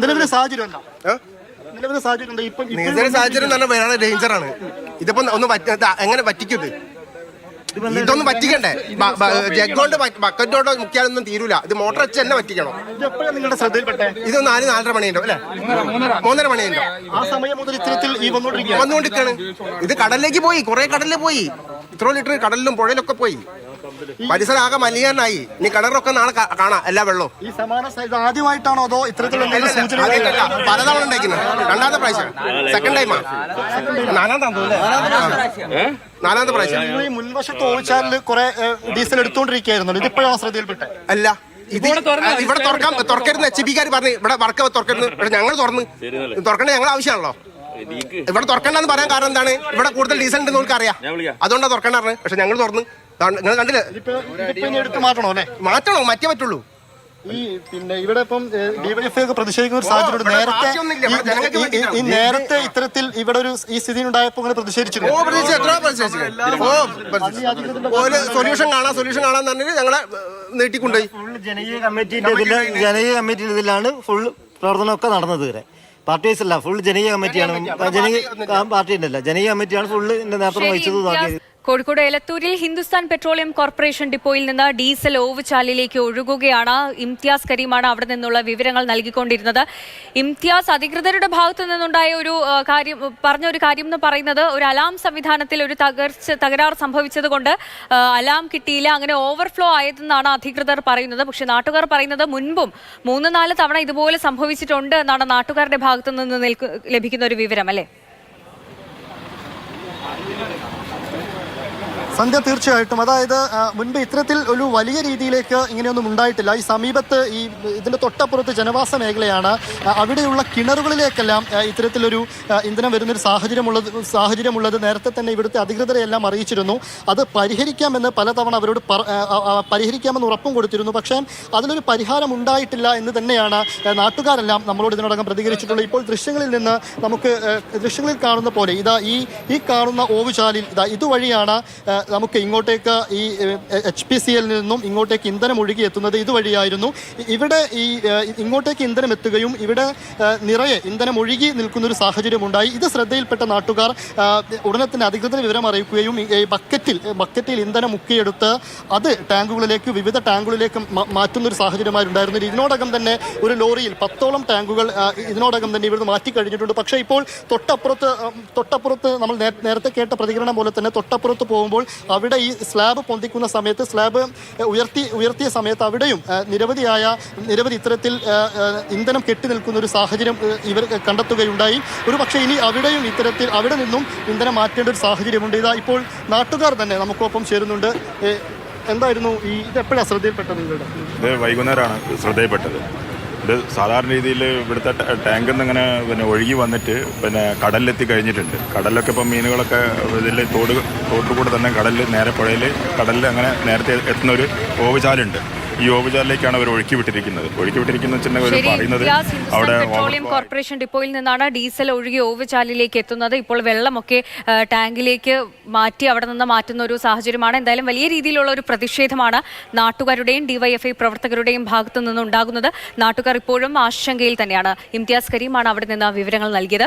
നിലവിലെ സാഹചര്യം എന്താ? നിലവിലെ സാഹചര്യം എന്താ? ഇപ്പം നിലവിലെ സാഹചര്യം എന്ന് പറഞ്ഞാൽ വേറെ ഡേഞ്ചറാണ്. ഇതിപ്പോ ഒന്ന് എങ്ങനെ പറ്റിക്കും ഇത് ഇതൊന്നും പറ്റിക്കണ്ടേ ജഗ്ഗോണ്ട് ബക്കറ്റോണ്ട് മുക്കിയാലൊന്നും തീരൂല. ഇത് മോട്ടർ വെച്ച് തന്നെ പറ്റിക്കണം നിങ്ങളുടെ ശ്രദ്ധയിൽപ്പെട്ടെ? ഇത് നാല് നാലര മണിയുണ്ടോ അല്ലെ? മൂന്നര മണിയുണ്ടോ? ആ സമയം മുതൽ ഇത്തരത്തിൽ ഈ വന്നുകൊണ്ടിരിക്കുക ഇത് കടലിലേക്ക് പോയി കുറെ കടലിൽ പോയി. ഇത്ര ലിറ്റർ കടലിലും പുഴയിലൊക്കെ പോയി. പരിസരം ആകെ മലിനായി ഇനി കിണറൊക്കെ നാളെ കാണാം എല്ലാ വെള്ളവും. ഈ സമാന സൈസ് ആദ്യമായിട്ടാണോ അതോ ഇത്തരത്തിലുള്ള. പലതവണ ഉണ്ടാക്കുന്നത് രണ്ടാമത്തെ പ്രാവശ്യം. സെക്കൻഡ് ടൈമാ നാലാമത്തെ നാലാമത്തെ പ്രാവശ്യം. ഈ മുൻവശത്ത് ഓടിച്ചാലിൽ കുറെ ഡീസൽ എടുത്തുകൊണ്ടിരിക്കുകയായിരുന്നു ഇതിപ്പോഴാണ് ശ്രദ്ധയിൽപ്പെട്ടെ? അല്ല ഇത് ഇവിടെ തുറക്കാം തുറക്കരുന്ന് എച്ച് ബിക്കാർ പറഞ്ഞു ഇവിടെ വർക്ക് തുറക്കരുന്ന് ഇവിടെ ഞങ്ങൾ തുറന്ന്. തുറക്കേണ്ട ഞങ്ങൾ ആവശ്യമാണല്ലോ. ഇവിടെ തുറക്കണ്ടെന്ന് പറയാൻ കാരണം എന്താണ്? ഇവിടെ കൂടുതൽ ഡീസൽ ഉണ്ടെന്ന് നമുക്ക് അറിയാം അതുകൊണ്ടാണ് തുറക്കണ്ടെന്ന് പക്ഷെ ഞങ്ങൾ തുറന്ന് നിങ്ങൾ കണ്ടില്ലേ? ഇപ്പൊ ഇതിപ്പോ എടുത്ത് മാറ്റണോ അല്ലെ? മാറ്റണോ? മാറ്റേ പറ്റുള്ളൂ. ഈ പിന്നെ ഇവിടെ ഇപ്പം ഡിവൈഎഫ്ഐ ഒക്കെ പ്രതിഷേധിക്കുന്ന ഒരു സാഹചര്യം നേരത്തെ ഈ- നേരത്തെ ഇത്തരത്തിൽ ഇവിടെ ഒരു ഈ സ്ഥിതി ഉണ്ടായപ്പോൾ ഇങ്ങനെ ഓ പ്രതിഷേധിച്ചിരുന്നു ഒരു സൊല്യൂഷൻ കാണാൻ സൊല്യൂഷൻ കാണാൻ പറഞ്ഞിട്ട് ഞങ്ങളെ നീട്ടിക്കൊണ്ടുപോയി. ജനകീയ കമ്മിറ്റിന്റെ ഇതിൽ ജനകീയ കമ്മിറ്റിയുടെ ഇതിലാണ് ഫുൾ പ്രവർത്തനമൊക്കെ നടന്നത് വരെ. പാർട്ടീസ് അല്ല ഫുൾ ജനകീയ കമ്മിറ്റിയാണ്. ജനകീയ പാർട്ടിന്റെ അല്ല ജനകീയ കമ്മിറ്റിയാണ് ഫുള്ള് നേരത്തെ നേതൃത്വം വഹിച്ചത്. ഇതാക്കിയത് കോഴിക്കോട് എലത്തൂരിൽ ഹിന്ദുസ്ഥാൻ പെട്രോളിയം കോർപ്പറേഷൻ ഡിപ്പോയിൽ നിന്ന് ഡീസൽ ഓവുചാലിലേക്ക് ഒഴുകുകയാണ്. ഇംതിയാസ് കരീമാണ് അവിടെ നിന്നുള്ള വിവരങ്ങൾ നൽകിക്കൊണ്ടിരുന്നത്. ഇംതിയാസ് അധികൃതരുടെ ഭാഗത്തു നിന്നുണ്ടായ ഒരു കാര്യം പറഞ്ഞ ഒരു കാര്യം എന്ന് പറയുന്നത് ഒരു അലാം സംവിധാനത്തിൽ ഒരു തകർച്ച തകരാർ സംഭവിച്ചതുകൊണ്ട് അലാം കിട്ടിയില്ല അങ്ങനെ ഓവർഫ്ലോ ആയതെന്നാണ് അധികൃതർ പറയുന്നത്. പക്ഷേ നാട്ടുകാർ പറയുന്നത് മുൻപും മൂന്ന് നാല് തവണ ഇതുപോലെ സംഭവിച്ചിട്ടുണ്ട് എന്നാണ് നാട്ടുകാരുടെ ഭാഗത്തു നിന്ന് ലഭിക്കുന്ന ഒരു വിവരം അല്ലേ? സന്ധ്യ തീർച്ചയായിട്ടും. അതായത് മുൻപ് ഇത്തരത്തിൽ ഒരു വലിയ രീതിയിലേക്ക് ഇങ്ങനെയൊന്നും ഉണ്ടായിട്ടില്ല. ഈ സമീപത്ത് ഈ ഇതിന്റെ തൊട്ടപ്പുറത്ത് ജനവാസ മേഖലയാണ്. അവിടെയുള്ള കിണറുകളിലേക്കെല്ലാം ഇത്തരത്തിലൊരു ഇന്ധനം വരുന്നൊരു സാഹചര്യമുള്ളത് സാഹചര്യമുള്ളത് നേരത്തെ തന്നെ ഇവിടുത്തെ അധികൃതരെ എല്ലാം അറിയിച്ചിരുന്നു. അത് പരിഹരിക്കാമെന്ന് പലതവണ അവരോട് പരിഹരിക്കാമെന്ന് ഉറപ്പും കൊടുത്തിരുന്നു. പക്ഷേ അതിലൊരു പരിഹാരം ഉണ്ടായിട്ടില്ല എന്ന് തന്നെയാണ് നാട്ടുകാരെല്ലാം നമ്മളോട് ഇതിനോടകം പ്രതികരിച്ചിട്ടുള്ളത്. ഇപ്പോൾ ദൃശ്യങ്ങളിൽ നിന്ന് നമുക്ക് ദൃശ്യങ്ങളിൽ കാണുന്ന പോലെ ഇതാ ഈ ഈ കാണുന്ന ഓവുചാലിൽ ഇതാ ഇതുവഴിയാണ് നമുക്ക് ഇങ്ങോട്ടേക്ക് ഈ എച്ച് പി സി എല്ലിൽ നിന്നും ഇങ്ങോട്ടേക്ക് ഇന്ധനം ഒഴുകി എത്തുന്നത് ഇതുവഴിയായിരുന്നു ഇവിടെ ഈ ഇങ്ങോട്ടേക്ക് ഇന്ധനം എത്തുകയും ഇവിടെ നിറയെ ഇന്ധനം ഒഴുകി നിൽക്കുന്നൊരു സാഹചര്യം ഉണ്ടായി. ഇത് ശ്രദ്ധയിൽപ്പെട്ട നാട്ടുകാർ ഉടനെ തന്നെ അധികൃതരെ വിവരം അറിയിക്കുകയും ബക്കറ്റിൽ ബക്കറ്റിൽ ഇന്ധനം മുക്കിയെടുത്ത് അത് ടാങ്കുകളിലേക്ക് വിവിധ ടാങ്കുകളിലേക്ക് മാറ്റുന്ന ഒരു സാഹചര്യമായിട്ടുണ്ടായിരുന്നു ഇതിനോടകം തന്നെ ഒരു ലോറിയിൽ പത്തോളം ടാങ്കുകൾ ഇതിനോടകം തന്നെ ഇവിടുന്ന് മാറ്റി കഴിഞ്ഞിട്ടുണ്ട് പക്ഷേ ഇപ്പോൾ തൊട്ടപ്പുറത്ത് തൊട്ടപ്പുറത്ത് നമ്മൾ നേരത്തെ കേട്ട പ്രതികരണം പോലെ തന്നെ തൊട്ടപ്പുറത്ത് പോകുമ്പോൾ അവിടെ ഈ സ്ലാബ് പൊന്തിക്കുന്ന സമയത്ത് സ്ലാബ് ഉയർത്തി ഉയർത്തിയ സമയത്ത് അവിടെയും നിരവധിയായ നിരവധി ഇത്തരത്തിൽ ഇന്ധനം കെട്ടി നിൽക്കുന്ന ഒരു സാഹചര്യം ഇവർ കണ്ടെത്തുകയുണ്ടായി. ഒരു പക്ഷേ ഇനി അവിടെയും ഇത്തരത്തിൽ അവിടെ നിന്നും ഇന്ധനം മാറ്റേണ്ട ഒരു സാഹചര്യമുണ്ട്. ഇതാ ഇപ്പോൾ നാട്ടുകാർ തന്നെ നമുക്കൊപ്പം ചേരുന്നുണ്ട്. എന്തായിരുന്നു ഈ ഇത് എപ്പോഴാണ് ശ്രദ്ധയിൽപ്പെട്ടത് നിങ്ങളുടെ? വൈകുന്നേരമാണ് ശ്രദ്ധയിൽപ്പെട്ടത്. ഇത് സാധാരണ രീതിയിൽ ഇവിടുത്തെ ടാങ്കിൽ നിന്ന് ഇങ്ങനെ പിന്നെ ഒഴുകി വന്നിട്ട് പിന്നെ കടലിലെത്തി കഴിഞ്ഞിട്ടുണ്ട്. കടലിലൊക്കെ ഇപ്പം മീനുകളൊക്കെ ഇതിൽ തോട് തോട്ടിൽ കൂടെ തന്നെ കടലിൽ നേരെ പുഴയിൽ കടലിൽ അങ്ങനെ നേരത്തെ എത്തുന്ന ഒരു ഓവുചാലുണ്ട്. ഈ ഓവുചാലിലേക്കാണ് അവർ ഒഴുക്കി വിട്ടിരിക്കുന്നത് ഒഴുക്കി വിട്ടിരിക്കുന്ന വെച്ചിട്ടുണ്ടെങ്കിൽ പറയുന്നത് അവിടെ പെട്രോളിയം കോർപ്പറേഷൻ ഡിപ്പോയിൽ നിന്നാണ് ഡീസൽ ഒഴുകി ഓവുചാലിലേക്ക് എത്തുന്നത്. ഇപ്പോൾ വെള്ളമൊക്കെ ടാങ്കിലേക്ക് മാറ്റി അവിടെ നിന്ന് മാറ്റുന്ന ഒരു സാഹചര്യമാണ്. എന്തായാലും വലിയ രീതിയിലുള്ള ഒരു പ്രതിഷേധമാണ് നാട്ടുകാരുടെയും ഡിവൈഎഫ്ഐ പ്രവർത്തകരുടെയും ഭാഗത്തു നിന്നുണ്ടാകുന്നത് നാട്ടുകാർ ഇപ്പോഴും ആശങ്കയിൽ തന്നെയാണ്. ഇംതിയാസ് കരീമാണ് അവിടെ നിന്ന് വിവരങ്ങൾ നൽകിയത്.